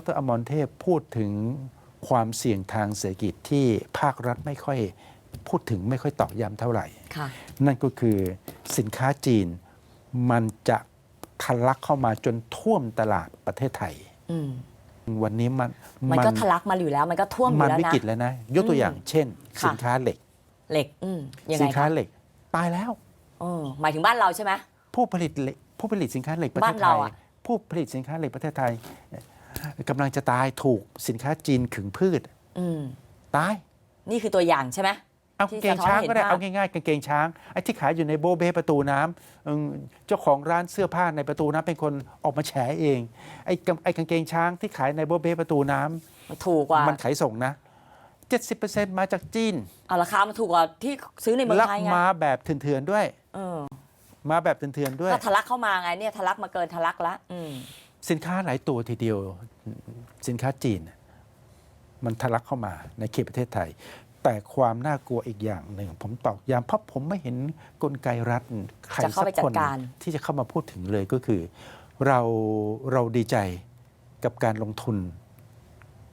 ดรอมรเทพพูดถึงความเสี่ยงทางเศรษฐกิจที่ภาครัฐไม่ค่อยพูดถึงไม่ค่อยตอกย้ำเท่าไหร่ค่ะนั่นก็คือสินค้าจีนมันจะทะลักเข้ามาจนท่วมตลาดประเทศไทยอืมวันนี้มันมันก็ทะลักมาอยู่แล้วมันก็ท่วมอมันยู่แล้ววินะกฤตแล้วนะ ยกตัวอย่างเช่นค่ะสินค้าเหล็ก เหล็กอืมยังสิไงค้าคะเหล็ก ตายแล้วเออหมายถึงบ้านเราใช่ไหมผู้ผลิตเหล็กผู้ผลิตสินค้าเหล็กประเทศบ้านไทเรายอะผู้ผลิตสินค้าเหล็กประเทศไทย กำลังจะตายถูกสินค้าจีนขึงพืชอืมตาย นี่คือตัวอย่างใช่ไหม เอาที่กางเกงช้างก็ได้สะท้อนเห็นภาพ เอาง่ายๆกางเกงช้างไอ้ที่ขายอยู่ในโบเบ้ประตูน้ำเอิ่มเจ้าของร้านเสื้อผ้าในประตูน้ำเป็นคนออกมาแฉเองไอ้กางไอ้กางเกงช้างที่ขายในโบเบ้ประตูน้ำมันถูกกว่ามันขายส่งนะ 70%มาจากจีนเอาราคามันถูกกว่าที่ซื้อในเมืองแล้วไทยไงมาแบบเถื่อนๆด้วย เออมาแบบเถื่อนๆด้วย ก็ทะลักเข้ามาไงเนี่ยทะลักมาเกินทะลักละอืม สินค้าหลายตัวทีเดียวสินค้าจีน มันทะลักเข้ามาในเขตประเทศไทย แต่ความน่ากลัวอีกอย่างหนึ่ง ผมตอกย้ำเพราะผมไม่เห็นกลไกรัฐใครจะเข้าสัไปกจัคดนการที่จะเข้ามาพูดถึงเลยก็คือ เราเราดีใจกับการลงทุน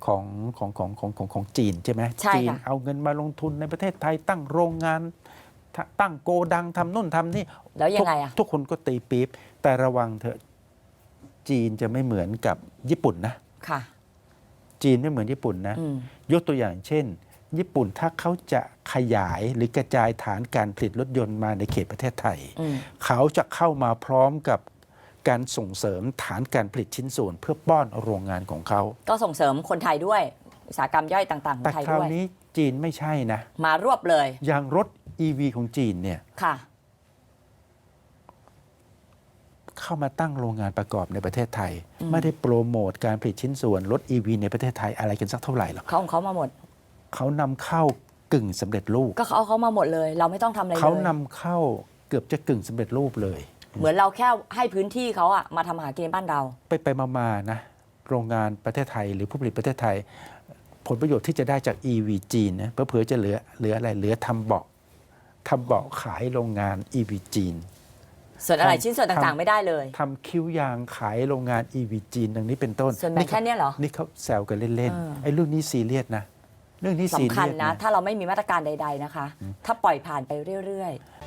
ของของของของของของจีนใช่ไหมใช่จีนค่ะเอาเงินมาลงทุนในประเทศไทยตั้งโรงงานทตั้งโกดังทำนู่นทำนี่ แล้วยังไงทุกอะทุกคนก็ตีปี๊บแต่ระวังเถอะ จีนจะไม่เหมือนกับญี่ปุ่นนะ ค่ะ จีนไม่เหมือนญี่ปุ่นนะ อืม ยกตัวอย่างเช่น ญี่ปุ่นถ้าเขาจะขยายหรือกระจายฐานการผลิตรถยนต์มาในเขตประเทศไทย อืม เขาจะเข้ามาพร้อมกับการส่งเสริมฐานการผลิตชิ้นส่วนเพื่อป้อนโรงงานของเขา ก็ส่งเสริมคนไทยด้วย อุตสาหกรรมย่อยต่าง ๆ ของแต่ไทยคราวด้วย นี้จีนไม่ใช่นะ มารวบเลย อย่างรถ EV ของจีนเนี่ย ค่ะ เข้ามาตั้งโรงงานประกอบในประเทศไทยอืมไม่ได้โปรโมทการผลิตชิ้นส่วนรถ EV ในประเทศไทยอะไรกันสักเท่าไหร่หรอกเขาของเขามาหมด เขานำเข้ากึ่งสำเร็จรูป ก็เขาเอาเขามาหมดเลย เราไม่ต้องทำอะไรเลยเขานำเข้าเกือบจะกึ่งสำเร็จรูปเลย เหมือนเราแค่ให้พื้นที่เขาอะมาทำอาหารกินในบ้านเรา ไปไปมามานะโรงงานประเทศไทย หรือผู้ผลิตประเทศไทย ผลประโยชน์ที่จะได้จาก EV จีนนะเพื่อๆจะเหลือเหลืออะไรเหลือทำเบาะทำเบาะขายโรงงาน EV จีน ส่วนอะไรทำชิ้นส่วนต่างทำๆไม่ได้เลยทำคิ้วยางขายโรงงาน EV จีนดังนี้เป็นต้นส่วนแบ่งแค่เนี้ยเหรอ นี่เขาแซวกันเล่นเออ ๆไอ้เรื่องนี้ซีเรียสนะ เรื่องนี้ซีสำคัเรีญยสนะ นะ ถ้าเราไม่มีมาตรการใด ๆนะคะ ถ้าปล่อยผ่านไปเรื่อยๆ